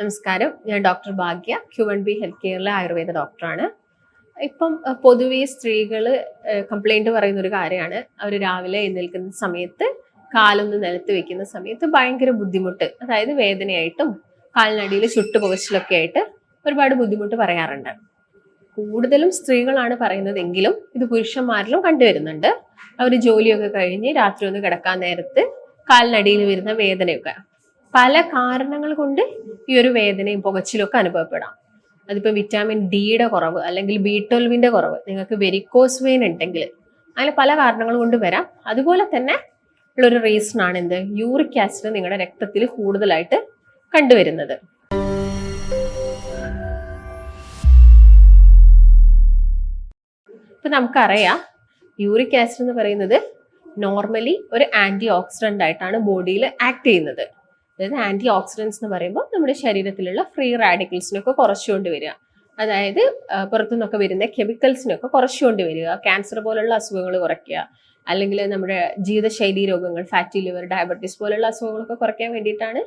നമസ്കാരം. ഞാൻ doctor Bhagya Q N B health കെയറിലെ Ayurveda ഡോക്ടറാണ്. ഇപ്പം പൊതുവെ സ്ത്രീകൾ കംപ്ലൈന്റ് പറയുന്ന ഒരു കാര്യമാണ്. അവർ രാവിലെ എഴുന്നേൽക്കുന്ന സമയത്ത് കാലൊന്ന് നിലത്ത് വെക്കുന്ന സമയത്ത് ഭയങ്കര ബുദ്ധിമുട്ട് അതായത് വേദനയായിട്ടും കാലിനടിയിൽ ചുട്ടുപുകച്ചിലൊക്കെ ആയിട്ട് ഒരുപാട് ബുദ്ധിമുട്ട് പറയാറുണ്ട്. കൂടുതലും സ്ത്രീകളാണ് പറയുന്നതെങ്കിലും ഇത് പുരുഷന്മാരിലും കണ്ടുവരുന്നുണ്ട്. അവർ ജോലിയൊക്കെ കഴിഞ്ഞ് രാത്രി ഒന്ന് കിടക്കാൻ നേരത്ത് കാലിനടിയിൽ വരുന്ന വേദനയൊക്കെ. പല കാരണങ്ങൾ കൊണ്ട് ഈ ഒരു വേദനയും പുകച്ചിലും ഒക്കെ അനുഭവപ്പെടാം അതിപ്പോൾ വിറ്റാമിൻ ഡിയുടെ കുറവ് അല്ലെങ്കിൽ ബി ട്വൽവിന്റെ കുറവ് നിങ്ങൾക്ക് വെരിക്കോസ് വെയിൻ ഉണ്ടെങ്കിൽ അങ്ങനെ പല കാരണങ്ങൾ കൊണ്ട് വരാം. അതുപോലെ തന്നെ ഉള്ളൊരു റീസൺ ആണ് എന്ത്? യൂറിക് ആസിഡ് നിങ്ങളുടെ രക്തത്തിൽ കൂടുതലായിട്ട് കണ്ടുവരുന്നത്. ഇപ്പം നമുക്കറിയാം യൂറിക് ആസിഡ് എന്ന് പറയുന്നത് നോർമലി ഒരു ആന്റി ഓക്സിഡന്റ് ആയിട്ടാണ് ബോഡിയിൽ ആക്ട് ചെയ്യുന്നത്. അതായത് ആന്റി ഓക്സിഡൻസ് എന്ന് പറയുമ്പോൾ നമ്മുടെ ശരീരത്തിലുള്ള ഫ്രീ റാഡിക്കൽസിനൊക്കെ കുറച്ചുകൊണ്ട് വരിക. അതായത് പുറത്തു പുറത്തുനിന്നൊക്കെ വരുന്ന കെമിക്കൽസിനൊക്കെ കുറച്ചുകൊണ്ട് വരിക. ക്യാൻസർ പോലുള്ള അസുഖങ്ങൾ കുറയ്ക്കുക. അല്ലെങ്കിൽ നമ്മുടെ ജീവിതശൈലി രോഗങ്ങൾ ഫാറ്റി ലിവർ ഡയബറ്റീസ് പോലുള്ള അസുഖങ്ങളൊക്കെ കുറയ്ക്കാൻ വേണ്ടിയിട്ടാണ്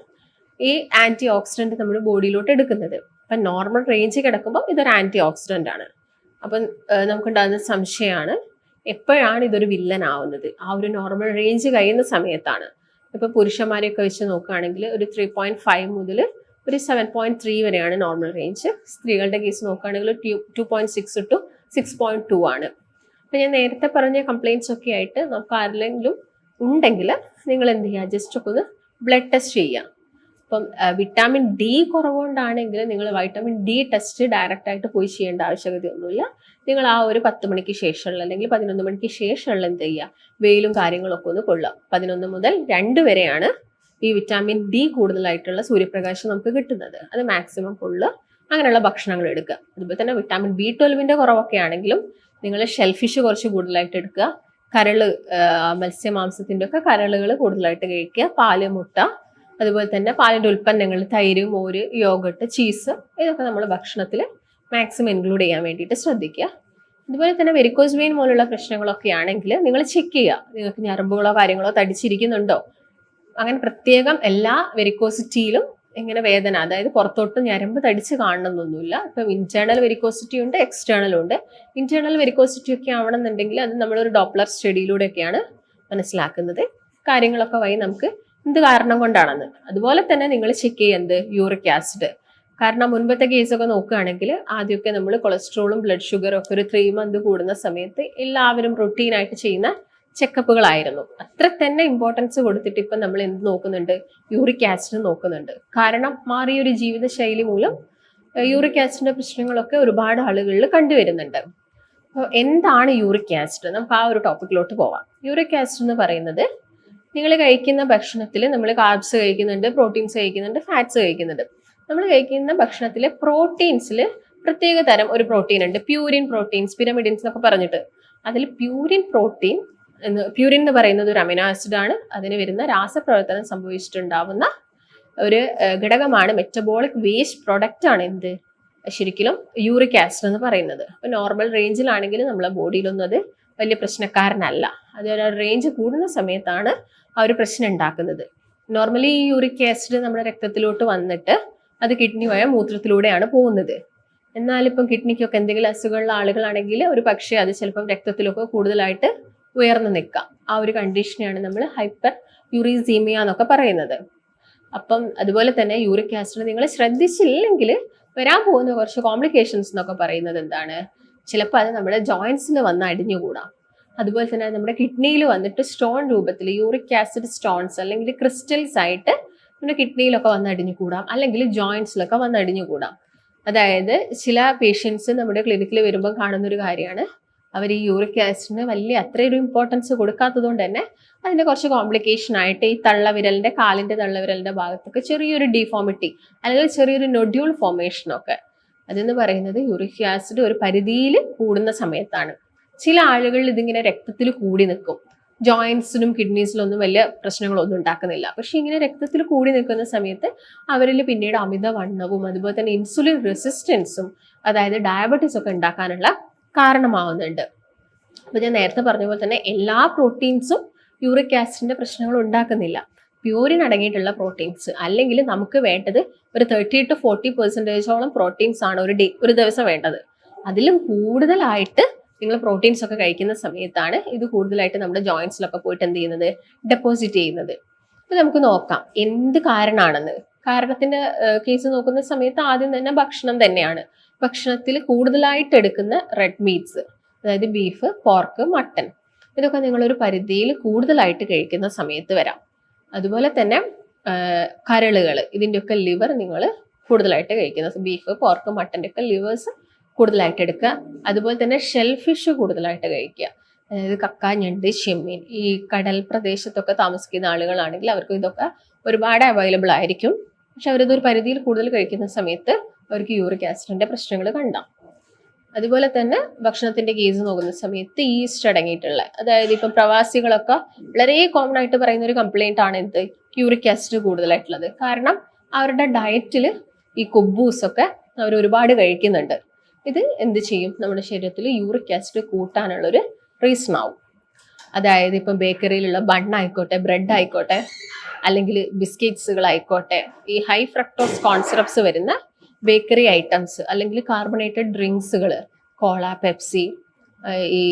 ഈ ആന്റി ഓക്സിഡന്റ് നമ്മുടെ ബോഡിയിലോട്ട് എടുക്കുന്നത്. അപ്പം നോർമൽ റേഞ്ച് കിടക്കുമ്പോൾ ഇതൊരു ആന്റി ഓക്സിഡന്റ് ആണ്. അപ്പം നമുക്കുണ്ടാകുന്ന സംശയമാണ് എപ്പോഴാണ് ഇതൊരു വില്ലൻ ആവുന്നത്? ആ ഒരു നോർമൽ റേഞ്ച് കഴിയുന്ന സമയത്താണ്. ഇപ്പൊ പുരുഷന്മാരെയൊക്കെ വെച്ച് നോക്കുകയാണെങ്കിൽ ഒരു ത്രീ പോയിന്റ് ഫൈവ് മുതൽ ഒരു സെവൻ പോയിന്റ് ത്രീ വരെയാണ് നോർമൽ റേഞ്ച് സ്ത്രീകളുടെ കേസ് നോക്കുകയാണെങ്കിൽ two point six two six point two ആണ്. അപ്പം ഞാൻ നേരത്തെ പറഞ്ഞ കംപ്ലയിൻസ് ഒക്കെ ആയിട്ട് നമുക്ക് ആരെങ്കിലും ഉണ്ടെങ്കിൽ നിങ്ങൾ എന്ത് ചെയ്യുക? ജസ്റ്റ് ഒക്കെ ഒന്ന് ബ്ലഡ് ടെസ്റ്റ് ചെയ്യുക. അപ്പം വിറ്റാമിൻ ഡി കുറവുകൊണ്ടാണെങ്കിൽ നിങ്ങൾ വൈറ്റമിൻ ഡി ടെസ്റ്റ് ഡയറക്റ്റ് ആയിട്ട് പോയി ചെയ്യേണ്ട ആവശ്യകതയൊന്നുമില്ല. നിങ്ങൾ ആ ഒരു പത്ത് മണിക്ക് ശേഷമുള്ള അല്ലെങ്കിൽ പതിനൊന്ന് മണിക്ക് ശേഷമുള്ള എന്ത് ചെയ്യുക? വെയിലും കാര്യങ്ങളൊക്കെ ഒന്ന് കൊള്ളുക. പതിനൊന്ന് മുതൽ രണ്ട് വരെയാണ് ഈ വിറ്റാമിൻ ഡി കൂടുതലായിട്ടുള്ള സൂര്യപ്രകാശം നമുക്ക് കിട്ടുന്നത്. അത് മാക്സിമം കൊള്ളുക. അങ്ങനെയുള്ള ഭക്ഷണങ്ങൾ എടുക്കുക. അതുപോലെ തന്നെ വിറ്റാമിൻ ബി ട്വൽവിന്റെ കുറവൊക്കെ ആണെങ്കിലും നിങ്ങൾ ഷെൽഫിഷ് കുറച്ച് കൂടുതലായിട്ട് എടുക്കുക. കരൾ മത്സ്യമാംസത്തിന്റെ ഒക്കെ കരളുകൾ കൂടുതലായിട്ട് കഴിക്കുക. പാൽ മുട്ട അതുപോലെ തന്നെ പാലിന്റെ ഉൽപ്പന്നങ്ങൾ തൈര് മോര് യോഗട്ട് ചീസ് ഇതൊക്കെ നമ്മൾ ഭക്ഷണത്തിൽ മാക്സിമം ഇൻക്ലൂഡ് ചെയ്യാൻ വേണ്ടിയിട്ട് ശ്രദ്ധിക്കുക. അതുപോലെ തന്നെ വെരിക്കോസ് വെയിൻ പോലുള്ള പ്രശ്നങ്ങളൊക്കെ ആണെങ്കിൽ നിങ്ങൾ ചെക്ക് ചെയ്യുക. നിങ്ങൾക്ക് ഞരമ്പുകളോ കാര്യങ്ങളോ തടിച്ചിരിക്കുന്നുണ്ടോ? അങ്ങനെ പ്രത്യേകം എല്ലാ വെരിക്കോസിറ്റിയിലും ഇങ്ങനെ വേദന അതായത് പുറത്തോട്ട് ഞരമ്പ് തടിച്ച് കാണണമെന്നൊന്നുമില്ല ഇപ്പം ഇന്റേണൽ വെരിക്കോസിറ്റി ഉണ്ട് എക്സ്റ്റേണലും ഉണ്ട്. ഇന്റേണൽ വെരിക്കോസിറ്റി ഒക്കെ ആവണമെന്നുണ്ടെങ്കിൽ അത് നമ്മളൊരു ഡോപ്ലർ സ്റ്റഡിയിലൂടെയൊക്കെയാണ് മനസ്സിലാക്കുന്നത്. കാര്യങ്ങളൊക്കെ വഴി നമുക്ക് എന്ത് കാരണം കൊണ്ടാണെന്ന്. അതുപോലെ തന്നെ നിങ്ങൾ ചെക്ക് ചെയ്യുന്നത് യൂറിക് ആസിഡ് കാരണം മുൻപത്തെ കേസൊക്കെ നോക്കുകയാണെങ്കിൽ ആദ്യമൊക്കെ നമ്മൾ കൊളസ്ട്രോളും ബ്ലഡ് ഷുഗറും ഒക്കെ ഒരു ത്രീ മന്ത് കൂടുന്ന സമയത്ത് എല്ലാവരും റൊട്ടീനായിട്ട് ചെയ്യുന്ന ചെക്കപ്പുകളായിരുന്നു അത്ര തന്നെ ഇമ്പോർട്ടൻസ് കൊടുത്തിട്ട് ഇപ്പം നമ്മൾ എന്ത് നോക്കുന്നുണ്ട്? യൂറിക് ആസിഡ് നോക്കുന്നുണ്ട്. കാരണം മാറിയൊരു ജീവിതശൈലി മൂലം യൂറിക് ആസിഡിന്റെ പ്രശ്നങ്ങളൊക്കെ ഒരുപാട് ആളുകളിൽ കണ്ടുവരുന്നുണ്ട്. അപ്പോൾ എന്താണ് യൂറിക് ആസിഡ് നമുക്ക് ആ ഒരു ടോപ്പിക്കിലോട്ട് പോവാം. യൂറിക് ആസിഡ് എന്ന് പറയുന്നത് നിങ്ങൾ കഴിക്കുന്ന ഭക്ഷണത്തിൽ നമ്മൾ കാർബ്സ് കഴിക്കുന്നുണ്ട് പ്രോട്ടീൻസ് കഴിക്കുന്നുണ്ട് ഫാറ്റ്സ് കഴിക്കുന്നുണ്ട്. നമ്മൾ കഴിക്കുന്ന ഭക്ഷണത്തിലെ പ്രോട്ടീൻസിൽ പ്രത്യേക തരം ഒരു പ്രോട്ടീൻ ഉണ്ട്. പ്യൂരിൻ പ്രോട്ടീൻസ് പിരമിഡിൻസ് എന്നൊക്കെ പറഞ്ഞിട്ട്. അതിൽ പ്യൂരിൻ പ്രോട്ടീൻ എന്ന് പ്യൂരിൻ എന്ന് പറയുന്നത് ഒരു അമിനോ ആസിഡ് ആണ്. അതിന് വരുന്ന രാസപ്രവർത്തനം സംഭവിച്ചിട്ടുണ്ടാവുന്ന ഒരു ഘടകമാണ് മെറ്റബോളിക് വേസ്റ്റ് പ്രൊഡക്റ്റ് ആണ് എന്ത്? ശരിക്കും യൂറിക് ആസിഡ് എന്ന് പറയുന്നത്. അപ്പോൾ നോർമൽ റേഞ്ചിലാണെങ്കിൽ നമ്മളെ ബോഡിയിലൊന്നും അത് വലിയ പ്രശ്നക്കാരനല്ല. അത് റേഞ്ച് കൂടുന്ന സമയത്താണ് ആ ഒരു പ്രശ്നം ഉണ്ടാക്കുന്നത്. നോർമലി ഈ യൂറിക് ആസിഡ് നമ്മുടെ രക്തത്തിലോട്ട് വന്നിട്ട് അത് കിഡ്നി വഴി മൂത്രത്തിലൂടെയാണ് പോകുന്നത്. എന്നാലിപ്പം കിഡ്നിക്കൊക്കെ എന്തെങ്കിലും അസുഖമുള്ള ആളുകളാണെങ്കിൽ ഒരു പക്ഷേ അത് ചിലപ്പം രക്തത്തിലൊക്കെ കൂടുതലായിട്ട് ഉയർന്നു നിൽക്കാം. ആ ഒരു കണ്ടീഷനെയാണ് നമ്മൾ ഹൈപ്പർ യൂറിസീമിയ എന്നൊക്കെ പറയുന്നത്. അപ്പം അതുപോലെ തന്നെ യൂറിക് ആസിഡ് നിങ്ങൾ ശ്രദ്ധിച്ചില്ലെങ്കിൽ വരാൻ പോകുന്ന കുറച്ച് കോംപ്ലിക്കേഷൻസ് എന്നൊക്കെ പറയുന്നത് എന്താണ്? ചിലപ്പോൾ അത് നമ്മുടെ ജോയിൻസിൽ വന്ന് അടിഞ്ഞുകൂടാം. അതുപോലെ തന്നെ നമ്മുടെ കിഡ്നിയിൽ വന്നിട്ട് സ്റ്റോൺ രൂപത്തിൽ യൂറിക് ആസിഡ് സ്റ്റോൺസ് അല്ലെങ്കിൽ ക്രിസ്റ്റൽസ് ആയിട്ട് നമ്മുടെ കിഡ്നിയിലൊക്കെ വന്ന് അടിഞ്ഞുകൂടാം. അല്ലെങ്കിൽ ജോയിൻസിലൊക്കെ വന്ന് അടിഞ്ഞുകൂടാം. അതായത് ചില പേഷ്യൻസ് നമ്മുടെ ക്ലിനിക്കിൽ വരുമ്പോൾ കാണുന്ന ഒരു കാര്യമാണ്. അവർ ഈ യൂറിക് ആസിഡിന് വലിയ അത്രയൊരു ഇമ്പോർട്ടൻസ് കൊടുക്കാത്തത് കൊണ്ട് തന്നെ അതിന്റെ കുറച്ച് കോംപ്ലിക്കേഷൻ ആയിട്ട് ഈ തള്ളവിരലിന്റെ കാലിന്റെ തള്ളവിരലിന്റെ ഭാഗത്തൊക്കെ ചെറിയൊരു ഡിഫോമിറ്റി അല്ലെങ്കിൽ ചെറിയൊരു നൊഡ്യൂൾ ഫോർമേഷനൊക്കെ അതെന്ന് പറയുന്നത് യൂറിക് ആസിഡ് ഒരു പരിധിയിൽ കൂടുന്ന സമയത്താണ്. ചില ആളുകളിൽ ഇതിങ്ങനെ രക്തത്തിൽ കൂടി നിൽക്കും. ജോയിൻസിനും കിഡ്നീസിലും ഒന്നും വലിയ പ്രശ്നങ്ങളൊന്നും ഉണ്ടാക്കുന്നില്ല. പക്ഷെ ഇങ്ങനെ രക്തത്തിൽ കൂടി നിൽക്കുന്ന സമയത്ത് അവരിൽ പിന്നീട് അമിതവണ്ണവും അതുപോലെ തന്നെ ഇൻസുലിൻ റെസിസ്റ്റൻസും അതായത് ഡയബറ്റീസ് ഒക്കെ ഉണ്ടാക്കാനുള്ള കാരണമാവുന്നുണ്ട്. അപ്പോൾ ഞാൻ നേരത്തെ പറഞ്ഞ പോലെ തന്നെ എല്ലാ പ്രോട്ടീൻസും യൂറിക് ആസിഡിന്റെ പ്രശ്നങ്ങൾ ഉണ്ടാക്കുന്നില്ല. പ്യൂരിൻ അടങ്ങിയിട്ടുള്ള പ്രോട്ടീൻസ് അല്ലെങ്കിൽ നമുക്ക് വേണ്ടത് ഒരു തേർട്ടി ടു ഫോർട്ടി പെർസെന്റേജോളം പ്രോട്ടീൻസ് ആണ് ഒരു ഡേ ഒരു ദിവസം വേണ്ടത്. അതിലും കൂടുതലായിട്ട് നിങ്ങൾ പ്രോട്ടീൻസ് ഒക്കെ കഴിക്കുന്ന സമയത്താണ് ഇത് കൂടുതലായിട്ട് നമ്മുടെ ജോയിൻസിലൊക്കെ പോയിട്ട് എന്ത് ചെയ്യുന്നത്? ഡെപ്പോസിറ്റ് ചെയ്യുന്നത്. അപ്പം നമുക്ക് നോക്കാം എന്ത് കാരണമാണെന്ന് കാരണത്തിന്റെ കേസ് നോക്കുന്ന സമയത്ത് ആദ്യം തന്നെ ഭക്ഷണം തന്നെയാണ്. ഭക്ഷണത്തിൽ കൂടുതലായിട്ട് എടുക്കുന്ന റെഡ് മീറ്റ്സ് അതായത് ബീഫ് പോർക്ക് മട്ടൺ ഇതൊക്കെ നിങ്ങളൊരു പരിധിയിൽ കൂടുതലായിട്ട് കഴിക്കുന്ന സമയത്ത് വരാം. അതുപോലെ തന്നെ കരളുകൾ ഇതിന്റെയൊക്കെ ലിവർ നിങ്ങൾ കൂടുതലായിട്ട് കഴിക്കുന്ന. ബീഫ് പോർക്ക് മട്ടന്റെ ഒക്കെ ലിവേഴ്സ് കൂടുതലായിട്ട് എടുക്കുക. അതുപോലെ തന്നെ ഷെൽ ഫിഷ് കൂടുതലായിട്ട് കഴിക്കുക. അതായത് കക്ക ഞണ്ട് ചെമ്മീൻ. ഈ കടൽ പ്രദേശത്തൊക്കെ താമസിക്കുന്ന ആളുകളാണെങ്കിൽ അവർക്ക് ഇതൊക്കെ ഒരുപാട് അവൈലബിൾ ആയിരിക്കും. പക്ഷെ അവരിതൊരു പരിധിയിൽ കൂടുതൽ കഴിക്കുന്ന സമയത്ത് അവർക്ക് യൂറിക് ആസിഡിന്റെ പ്രശ്നങ്ങൾ കണ്ടാം. അതുപോലെ തന്നെ ഭക്ഷണത്തിന്റെ കേസ് നോക്കുന്ന സമയത്ത് ഈസ്റ്റ് അടങ്ങിയിട്ടുള്ള അതായത് ഇപ്പം പ്രവാസികളൊക്കെ വളരെ കോമൺ ആയിട്ട് പറയുന്ന ഒരു കംപ്ലൈന്റ് ആണ് എന്ത് യൂറിക് ആസിഡ് കൂടുതലായിട്ടുള്ളത്. കാരണം അവരുടെ ഡയറ്റിൽ ഈ കൊബൂസൊക്കെ അവർ ഒരുപാട് കഴിക്കുന്നുണ്ട്. ഇത് എന്ത് ചെയ്യും? നമ്മുടെ ശരീരത്തിൽ യൂറിക് ആസിഡ് കൂട്ടാനുള്ളൊരു റീസൺ ആവും. അതായത് ഇപ്പം ബേക്കറിയിലുള്ള ബണ്ണായിക്കോട്ടെ ബ്രെഡ് ആയിക്കോട്ടെ അല്ലെങ്കിൽ ബിസ്ക്കറ്റ്സുകളായിക്കോട്ടെ ഈ ഹൈ ഫ്രക്ടോസ് കോൺസെപ്റ്റ്സ് വരുന്ന ബേക്കറി ഐറ്റംസ് അല്ലെങ്കിൽ കാർബണേറ്റഡ് ഡ്രിങ്ക്സുകൾ കോള പെപ്സി ഈ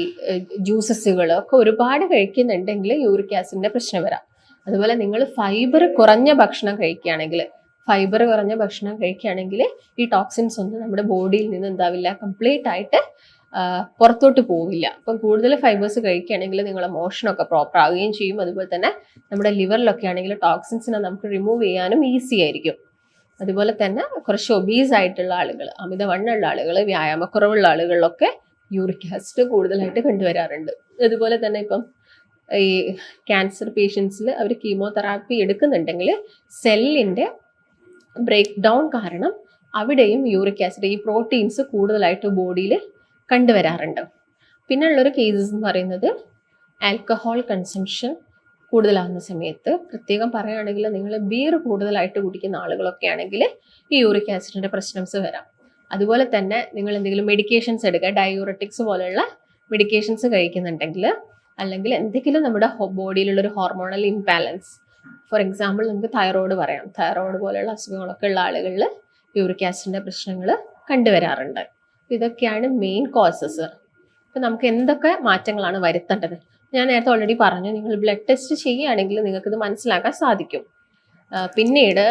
ജ്യൂസസുകൾ ഒക്കെ ഒരുപാട് കഴിക്കുന്നുണ്ടെങ്കിൽ യൂറിക് ആസിഡിന്റെ പ്രശ്നം വരാം. അതുപോലെ നിങ്ങൾ ഫൈബർ കുറഞ്ഞ ഭക്ഷണം കഴിക്കുകയാണെങ്കിൽ ഫൈബർ കുറഞ്ഞ ഭക്ഷണം കഴിക്കുകയാണെങ്കിൽ ഈ ടോക്സിൻസ് ഒന്നും നമ്മുടെ ബോഡിയിൽ നിന്ന് എന്താവില്ല കംപ്ലീറ്റ് ആയിട്ട് പുറത്തോട്ട് പോവില്ല. അപ്പം കൂടുതൽ ഫൈബേഴ്സ് കഴിക്കുകയാണെങ്കിൽ നിങ്ങളെ മോഷനൊക്കെ പ്രോപ്പർ ആവുകയും ചെയ്യും. അതുപോലെ തന്നെ നമ്മുടെ ലിവറിലൊക്കെ ആണെങ്കിൽ ടോക്സിൻസിനെ നമുക്ക് റിമൂവ് ചെയ്യാനും ഈസി ആയിരിക്കും. അതുപോലെ തന്നെ കുറച്ച് ഒബീസ് ആയിട്ടുള്ള ആളുകൾ അമിതവണ്ണുള്ള ആളുകൾ വ്യായാമക്കുറവുള്ള ആളുകളിലൊക്കെ യൂറിക് ആസിഡ് കൂടുതലായിട്ട് കണ്ടുവരാറുണ്ട്. അതുപോലെ തന്നെ ഇപ്പം ഈ ക്യാൻസർ പേഷ്യൻസിൽ അവർ കീമോതെറാപ്പി എടുക്കുന്നുണ്ടെങ്കിൽ സെല്ലിന്റെ ബ്രേക്ക് ഡൗൺ കാരണം അവിടെയും യൂറിക് ആസിഡ് ഈ പ്രോട്ടീൻസ് കൂടുതലായിട്ട് ബോഡിയിൽ കണ്ടുവരാറുണ്ട്. പിന്നെ ഉള്ളൊരു കേസസ് എന്ന് പറയുന്നത് ആൽക്കഹോൾ കൺസംഷൻ കൂടുതലാകുന്ന സമയത്ത് പ്രത്യേകം പറയുകയാണെങ്കിൽ നിങ്ങൾ ബിയർ കൂടുതലായിട്ട് കുടിക്കുന്ന ആളുകളൊക്കെ ആണെങ്കിൽ ഈ യൂറിക് ആസിഡിന്റെ പ്രശ്നംസ് വരാം. അതുപോലെ തന്നെ നിങ്ങൾ എന്തെങ്കിലും മെഡിക്കേഷൻസ് എടുക്കുക ഡയോറട്ടിക്സ് പോലെയുള്ള മെഡിക്കേഷൻസ് കഴിക്കുന്നുണ്ടെങ്കിൽ അല്ലെങ്കിൽ എന്തെങ്കിലും നമ്മുടെ ബോഡിയിലുള്ളൊരു ഹോർമോണൽ ഇംബാലൻസ് ഫോർ എക്സാമ്പിൾ നമുക്ക് തൈറോയ്ഡ് പറയാം. തൈറോയ്ഡ് പോലെയുള്ള അസുഖങ്ങളൊക്കെ ഉള്ള ആളുകളിൽ യൂറിക് ആസിഡിന്റെ പ്രശ്നങ്ങൾ കണ്ടുവരാറുണ്ട്. ഇതൊക്കെയാണ് മെയിൻ കോസസ് അപ്പം നമുക്ക് എന്തൊക്കെ മാറ്റങ്ങളാണ് വരുത്തേണ്ടത്? ഞാൻ നേരത്തെ ഓൾറെഡി പറഞ്ഞു നിങ്ങൾ ബ്ലഡ് ടെസ്റ്റ് ചെയ്യുകയാണെങ്കിൽ നിങ്ങൾക്ക് ഇത് മനസ്സിലാക്കാൻ സാധിക്കും. പിന്നീട്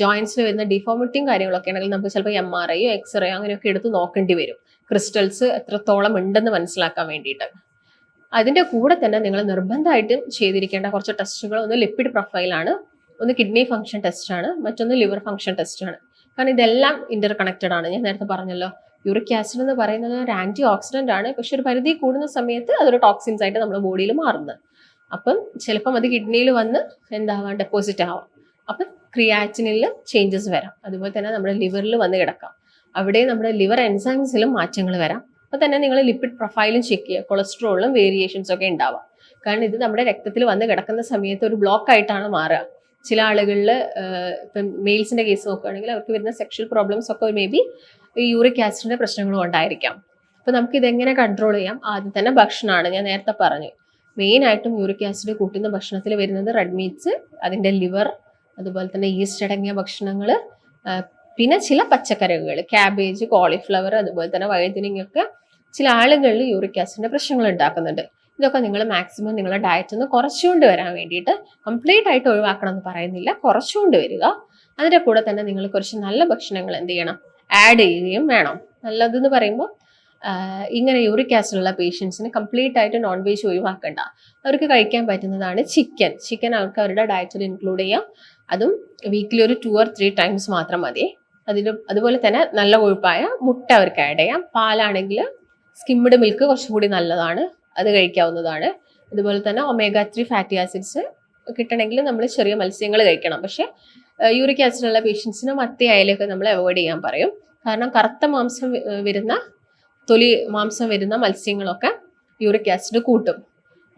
ജോയിൻസിൽ വരുന്ന ഡിഫോമിറ്റിയും കാര്യങ്ങളൊക്കെ ആണെങ്കിൽ നമുക്ക് ചിലപ്പോൾ എം ആർ ഐയോ എക്സ്റേയോ അങ്ങനെയൊക്കെ എടുത്ത് നോക്കേണ്ടി വരും. ക്രിസ്റ്റൽസ് എത്രത്തോളം ഉണ്ടെന്ന് മനസ്സിലാക്കാൻ വേണ്ടിയിട്ട്. അതിന്റെ കൂടെ തന്നെ നിങ്ങൾ നിർബന്ധമായിട്ടും ചെയ്തിരിക്കേണ്ട കുറച്ച് ടെസ്റ്റുകൾ ഒന്ന് ലിപ്പിഡ് പ്രൊഫൈലാണ് ഒന്ന് കിഡ്നി ഫംഗ്ഷൻ ടെസ്റ്റാണ് മറ്റൊന്ന് ലിവർ ഫംഗ്ഷൻ ടെസ്റ്റാണ് കാരണം ഇതെല്ലാം ഇന്റർ കണക്റ്റഡ് ആണ്. ഞാൻ നേരത്തെ പറഞ്ഞല്ലോ യൂറിക് ആസിഡ് എന്ന് പറയുന്നത് ഒരു ആന്റി ഓക്സിഡന്റ് ആണ്. പക്ഷെ ഒരു പരിധി കൂടുന്ന സമയത്ത് അതൊരു ടോക്സിൻസ് ആയിട്ട് നമ്മുടെ ബോഡിയിൽ മാറുന്നത് അപ്പം ചിലപ്പം അത് കിഡ്നിയിൽ വന്ന് എന്താവാം ഡെപ്പോസിറ്റ് ആവാം. അപ്പം ക്രിയാറ്റിനിൽ ചേഞ്ചസ് വരാം. അതുപോലെ തന്നെ നമ്മുടെ ലിവറിൽ വന്ന് കിടക്കാം. അവിടെ നമ്മുടെ ലിവർ എൻസൈംസിലും മാറ്റങ്ങൾ വരാം. അപ്പോൾ തന്നെ നിങ്ങൾ ലിപ്പിഡ് പ്രൊഫൈലും ചെക്ക് ചെയ്യുക. കൊളസ്ട്രോളും വേരിയേഷൻസ് ഒക്കെ ഉണ്ടാവാം. കാരണം ഇത് നമ്മുടെ രക്തത്തിൽ വന്ന് കിടക്കുന്ന സമയത്ത് ഒരു ബ്ലോക്ക് ആയിട്ടാണ് മാറുക. ചില ആളുകളിൽ ഇപ്പം മെയിൽസിന്റെ കേസ് നോക്കുകയാണെങ്കിൽ അവർക്ക് വരുന്ന സെക്ഷൽ പ്രോബ്ലംസ് ഒക്കെ മേ ബി ഈ യൂറിക് ആസിഡിന്റെ പ്രശ്നങ്ങളും ഉണ്ടായിരിക്കാം. അപ്പോൾ നമുക്ക് ഇതെങ്ങനെ കൺട്രോൾ ചെയ്യാം? ആദ്യം തന്നെ ഭക്ഷണമാണ്. ഞാൻ നേരത്തെ പറഞ്ഞു. മെയിൻ ആയിട്ടും യൂറിക് ആസിഡ് കൂട്ടുന്ന ഭക്ഷണത്തിൽ വരുന്നത് റെഡ് മീറ്റ്സ് അതിന്റെ ലിവർ അതുപോലെ തന്നെ ഈസ്റ്റ് അടങ്ങിയ ഭക്ഷണങ്ങൾ പിന്നെ ചില പച്ചക്കറികൾ ക്യാബേജ് കോളിഫ്ലവർ അതുപോലെ തന്നെ വഴുതനങ്ങ ഒക്കെ ചില ആളുകളിൽ യൂറിക് ആസിഡിന്റെ പ്രശ്നങ്ങൾ ഉണ്ടാക്കുന്നുണ്ട്. ഇതൊക്കെ നിങ്ങൾ മാക്സിമം നിങ്ങളുടെ ഡയറ്റിൽ നിന്ന് കുറച്ചുകൊണ്ട് വരാൻ വേണ്ടിയിട്ട് കംപ്ലീറ്റ് ആയിട്ട് ഒഴിവാക്കണം എന്ന് പറയുന്നില്ല. കുറച്ചുകൊണ്ട് വരിക. അതിന്റെ കൂടെ തന്നെ നിങ്ങൾ കുറച്ച് നല്ല ഭക്ഷണങ്ങൾ എന്ത് ചെയ്യണം? ആഡ് ചെയ്യുകയും വേണം. നല്ലതെന്ന് പറയുമ്പോൾ ഇങ്ങനെ യൂറിക് ആസിഡ് ഉള്ള പേഷ്യൻസിന് കംപ്ലീറ്റ് ആയിട്ട് നോൺ വെജ് ഒഴിവാക്കണ്ട. അവർക്ക് കഴിക്കാൻ പറ്റുന്നതാണ് ചിക്കൻ ചിക്കൻ അവർക്ക് അവരുടെ ഡയറ്റിൽ ഇൻക്ലൂഡ് ചെയ്യാം. അതും വീക്കിലി ഒരു ടു ഓർ ത്രീ ടൈംസ് മാത്രം മതി. അതിൽ അതുപോലെ തന്നെ നല്ല കൊഴുപ്പായ മുട്ട അവർക്ക് ആഡ് ചെയ്യാം. പാലാണെങ്കിൽ സ്കിംഡ് മിൽക്ക് കുറച്ചുകൂടി നല്ലതാണ്. അത് കഴിക്കാവുന്നതാണ്. അതുപോലെ തന്നെ ഒമേഗ ത്രീ ഫാറ്റി ആസിഡ്സ് കിട്ടണമെങ്കിൽ നമ്മൾ ചെറിയ മത്സ്യങ്ങൾ കഴിക്കണം. പക്ഷേ യൂറിക് ആസിഡുള്ള പേഷ്യൻസിന് മത്തി അയലൊക്കെ നമ്മൾ അവോയ്ഡ് ചെയ്യാൻ പറയും. കാരണം കറുത്ത മാംസം വരുന്ന തൊലി മാംസം വരുന്ന മത്സ്യങ്ങളൊക്കെ യൂറിക് ആസിഡ് കൂട്ടും.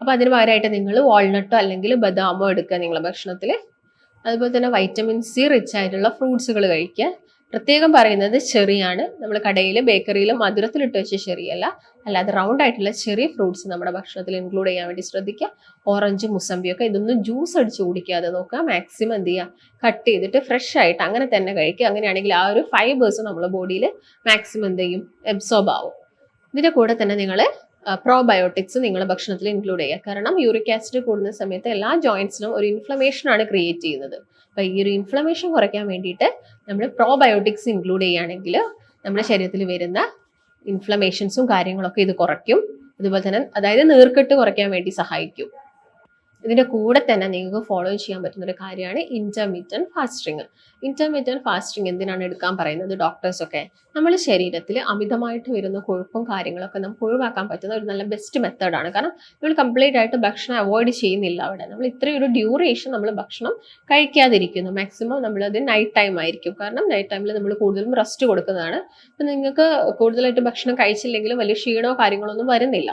അപ്പോൾ അതിന് പകരമായിട്ട് നിങ്ങൾ വാൾനട്ടോ അല്ലെങ്കിൽ ബദാമോ എടുക്കുക നിങ്ങളുടെ ഭക്ഷണത്തിൽ അതുപോലെ തന്നെ വൈറ്റമിൻ സി റിച്ച് ആയിട്ടുള്ള ഫ്രൂട്ട്സുകൾ കഴിക്കുക. പ്രത്യേകം പറയുന്നത് ചെറിയാണ്. നമ്മൾ കടയിൽ ബേക്കറിയിൽ മധുരത്തിലിട്ട് വെച്ച ചെറിയല്ല. അല്ലാതെ റൗണ്ട് ആയിട്ടുള്ള ചെറിയ ഫ്രൂട്ട്സ് നമ്മുടെ ഭക്ഷണത്തിൽ ഇൻക്ലൂഡ് ചെയ്യാൻ വേണ്ടി ശ്രദ്ധിക്കുക. ഓറഞ്ച് മുസമ്പിയൊക്കെ ഇതൊന്നും ജ്യൂസ് അടിച്ച് കുടിക്കാതെ നോക്കുക. മാക്സിമം എന്ത് ചെയ്യുക? കട്ട് ചെയ്തിട്ട് ഫ്രഷ് ആയിട്ട് അങ്ങനെ തന്നെ കഴിക്കുക. അങ്ങനെയാണെങ്കിൽ ആ ഒരു ഫൈബേഴ്സ് നമ്മുടെ ബോഡിയിൽ മാക്സിമം എന്ത് ചെയ്യും? എബ്സോർബ് ആവും. ഇതിന്റെ കൂടെ തന്നെ നിങ്ങൾ പ്രോബയോട്ടിക്സ് നിങ്ങളുടെ ഭക്ഷണത്തിൽ ഇൻക്ലൂഡ് ചെയ്യുക. കാരണം യൂറിക് ആസിഡ് കൂടുന്ന സമയത്ത് എല്ലാ ജോയിൻസിനും ഒരു ഇൻഫ്ലമേഷൻ ആണ് ക്രിയേറ്റ് ചെയ്യുന്നത്. അപ്പോൾ ഈ ഒരു ഇൻഫ്ലമേഷൻ കുറയ്ക്കാൻ വേണ്ടിയിട്ട് നമ്മൾ പ്രോബയോട്ടിക്സ് ഇൻക്ലൂഡ് ചെയ്യുകയാണെങ്കിൽ നമ്മുടെ ശരീരത്തിൽ വരുന്ന ഇൻഫ്ലമേഷൻസും കാര്യങ്ങളൊക്കെ ഇത് കുറയ്ക്കും. അതുപോലെ തന്നെ അതായത് നീർക്കെട്ട് കുറയ്ക്കാൻ വേണ്ടി സഹായിക്കും. ഇതിന്റെ കൂടെ തന്നെ നിങ്ങൾക്ക് ഫോളോ ചെയ്യാൻ പറ്റുന്ന ഒരു കാര്യമാണ് ഇന്റർമീഡിയറ്റ് ഫാസ്റ്റിംഗ് ഇന്റർമീഡിയറ്റ് ഫാസ്റ്റിംഗ് എന്തിനാണ് എടുക്കാൻ പറയുന്നത് ഡോക്ടേഴ്സ് ഒക്കെ? നമ്മുടെ ശരീരത്തിൽ അമിതമായിട്ട് വരുന്ന കൊഴുപ്പും കാര്യങ്ങളൊക്കെ നമുക്ക് ഒഴിവാക്കാൻ പറ്റുന്ന ഒരു നല്ല ബെസ്റ്റ് മെത്തേഡാണ് കാരണം നമ്മൾ കംപ്ലീറ്റ് ആയിട്ട് ഭക്ഷണം അവോയ്ഡ് ചെയ്യുന്നില്ല അവിടെ. നമ്മൾ ഇത്രയൊരു ഡ്യൂറേഷൻ നമ്മൾ ഭക്ഷണം കഴിക്കാതിരിക്കുന്നു. മാക്സിമം നമ്മളത് നൈറ്റ് ടൈം ആയിരിക്കും. കാരണം നൈറ്റ് ടൈമിൽ നമ്മൾ കൂടുതലും റെസ്റ്റ് കൊടുക്കുന്നതാണ്. അപ്പം നിങ്ങൾക്ക് കൂടുതലായിട്ട് ഭക്ഷണം കഴിച്ചില്ലെങ്കിലും വലിയ ക്ഷീണമോ കാര്യങ്ങളോ ഒന്നും വരുന്നില്ല.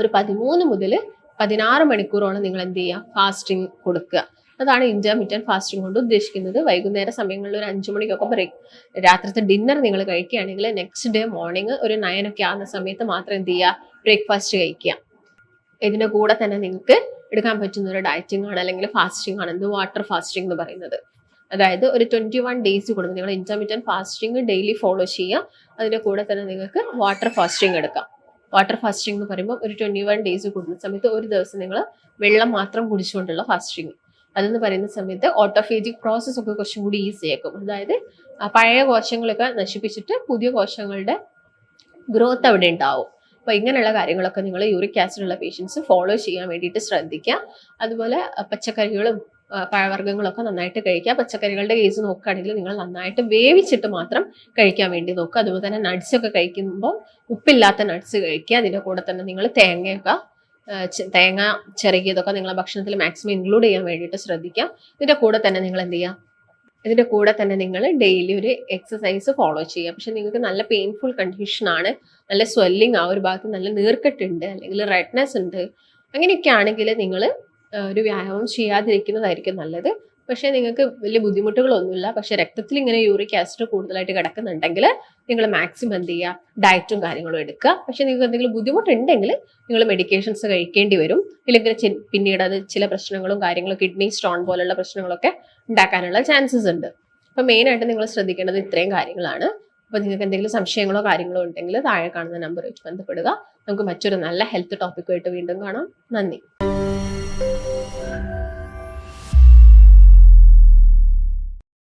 ഒരു പതിമൂന്ന് മുതൽ പതിനാറ് മണിക്കൂറോളം നിങ്ങൾ എന്ത് ചെയ്യുക? ഫാസ്റ്റിംഗ് കൊടുക്കുക. അതാണ് ഇന്റർമീഡിയറ്റ് ഫാസ്റ്റിംഗ് കൊണ്ട് ഉദ്ദേശിക്കുന്നത്. വൈകുന്നേര സമയങ്ങളിൽ ഒരു അഞ്ചു മണിക്കൊക്കെ ബ്രേക്ക് രാത്രിത്തെ ഡിന്നർ നിങ്ങൾ കഴിക്കുകയാണെങ്കിൽ നെക്സ്റ്റ് ഡേ മോർണിംഗ് ഒരു നയൻ ഒക്കെ ആകുന്ന സമയത്ത് മാത്രം എന്ത് ചെയ്യുക? ബ്രേക്ക്ഫാസ്റ്റ് കഴിക്കുക. ഇതിന്റെ കൂടെ തന്നെ നിങ്ങൾക്ക് എടുക്കാൻ പറ്റുന്ന ഒരു ഡയറ്റിംഗ് ആണ് അല്ലെങ്കിൽ ഫാസ്റ്റിംഗ് ആണ്. എന്ത്? വാട്ടർ ഫാസ്റ്റിംഗ് എന്ന് പറയുന്നത്. അതായത് ഒരു ട്വന്റി വൺ ഡേയ്സ് കൂടുമ്പോൾ നിങ്ങൾ ഇന്റർമീഡിയറ്റ് ഫാസ്റ്റിംഗ് ഡെയിലി ഫോളോ ചെയ്യുക. അതിന്റെ കൂടെ തന്നെ നിങ്ങൾക്ക് വാട്ടർ ഫാസ്റ്റിംഗ് എടുക്കാം. വാട്ടർ ഫാസ്റ്റിംഗ് എന്ന് പറയുമ്പോൾ ഒരു ട്വന്റി വൺ ഡേയ്സ് കൂടുന്ന സമയത്ത് ഒരു ദിവസം നിങ്ങൾ വെള്ളം മാത്രം കുടിച്ചുകൊണ്ടുള്ള ഫാസ്റ്റിംഗ്. അതെന്ന് പറയുന്ന സമയത്ത് ഓട്ടോഫേജിക് പ്രോസസ്സ് ഒക്കെ കുറച്ചും കൂടി ഈസി ആക്കും അതായത് പഴയ കോശങ്ങളൊക്കെ നശിപ്പിച്ചിട്ട് പുതിയ കോശങ്ങളുടെ ഗ്രോത്ത് അവിടെ ഉണ്ടാവും. അപ്പോൾ ഇങ്ങനെയുള്ള കാര്യങ്ങളൊക്കെ നിങ്ങൾ യൂറിക് ആസിഡുള്ള പേഷ്യൻസ് ഫോളോ ചെയ്യാൻ വേണ്ടിയിട്ട് ശ്രദ്ധിക്കുക. അതുപോലെ പച്ചക്കറികളും പഴവർഗങ്ങളൊക്കെ നന്നായിട്ട് കഴിക്കുക. പച്ചക്കറികളുടെ കേസ് നോക്കുകയാണെങ്കിൽ നിങ്ങൾ നന്നായിട്ട് വേവിച്ചിട്ട് മാത്രം കഴിക്കാൻ വേണ്ടി നോക്കുക. അതുപോലെ തന്നെ nuts ഒക്കെ കഴിക്കുമ്പോൾ ഉപ്പില്ലാത്ത നട്ട്സ് കഴിക്കുക. അതിന്റെ കൂടെ തന്നെ നിങ്ങൾ തേങ്ങയൊക്കെ തേങ്ങ ചെറുകിയതൊക്കെ നിങ്ങളെ ഭക്ഷണത്തിൽ മാക്സിമം ഇൻക്ലൂഡ് ചെയ്യാൻ വേണ്ടിയിട്ട് ശ്രദ്ധിക്കുക. ഇതിന്റെ കൂടെ തന്നെ നിങ്ങൾ എന്ത് ചെയ്യുക? ഇതിന്റെ കൂടെ തന്നെ നിങ്ങൾ ഡെയിലി ഒരു എക്സസൈസ് ഫോളോ ചെയ്യുക. പക്ഷെ നിങ്ങൾക്ക് നല്ല പെയിൻഫുൾ കണ്ടീഷനാണ് നല്ല സ്വെല്ലിങ് ആ ഒരു ഭാഗത്ത് നല്ല നീർക്കെട്ടുണ്ട്. അല്ലെങ്കിൽ റെഡ്നെസ് ഉണ്ട്. അങ്ങനെയൊക്കെ ആണെങ്കിൽ നിങ്ങൾ ഒരു വ്യായാമം ചെയ്യാതിരിക്കുന്നതായിരിക്കും നല്ലത്. പക്ഷേ നിങ്ങൾക്ക് വലിയ ബുദ്ധിമുട്ടുകളൊന്നുമില്ല. പക്ഷെ രക്തത്തിൽ ഇങ്ങനെ യൂറിക് ആസിഡ് കൂടുതലായിട്ട് കിടക്കുന്നുണ്ടെങ്കിൽ നിങ്ങൾ മാക്സിമം എന്ത് ചെയ്യുക? ഡയറ്റും കാര്യങ്ങളും എടുക്കുക. പക്ഷെ നിങ്ങൾക്ക് എന്തെങ്കിലും ബുദ്ധിമുട്ടുണ്ടെങ്കിൽ നിങ്ങൾ മെഡിക്കേഷൻസ് കഴിക്കേണ്ടി വരും. ഇല്ലെങ്കിൽ പിന്നീട് അത് ചില പ്രശ്നങ്ങളും കാര്യങ്ങളും കിഡ്നി സ്റ്റോൺ പോലുള്ള പ്രശ്നങ്ങളൊക്കെ ഉണ്ടാക്കാനുള്ള ചാൻസസ് ഉണ്ട്. അപ്പം മെയിനായിട്ട് നിങ്ങൾ ശ്രദ്ധിക്കേണ്ടത് ഇത്രയും കാര്യങ്ങളാണ്. അപ്പോൾ നിങ്ങൾക്ക് എന്തെങ്കിലും സംശയങ്ങളോ കാര്യങ്ങളോ ഉണ്ടെങ്കിൽ താഴെ കാണുന്ന നമ്പർ വെച്ച് ബന്ധപ്പെടുക. നമുക്ക് മറ്റൊരു നല്ല ഹെൽത്ത് ടോപ്പിക്കുമായിട്ട് വീണ്ടും കാണാം. നന്ദി.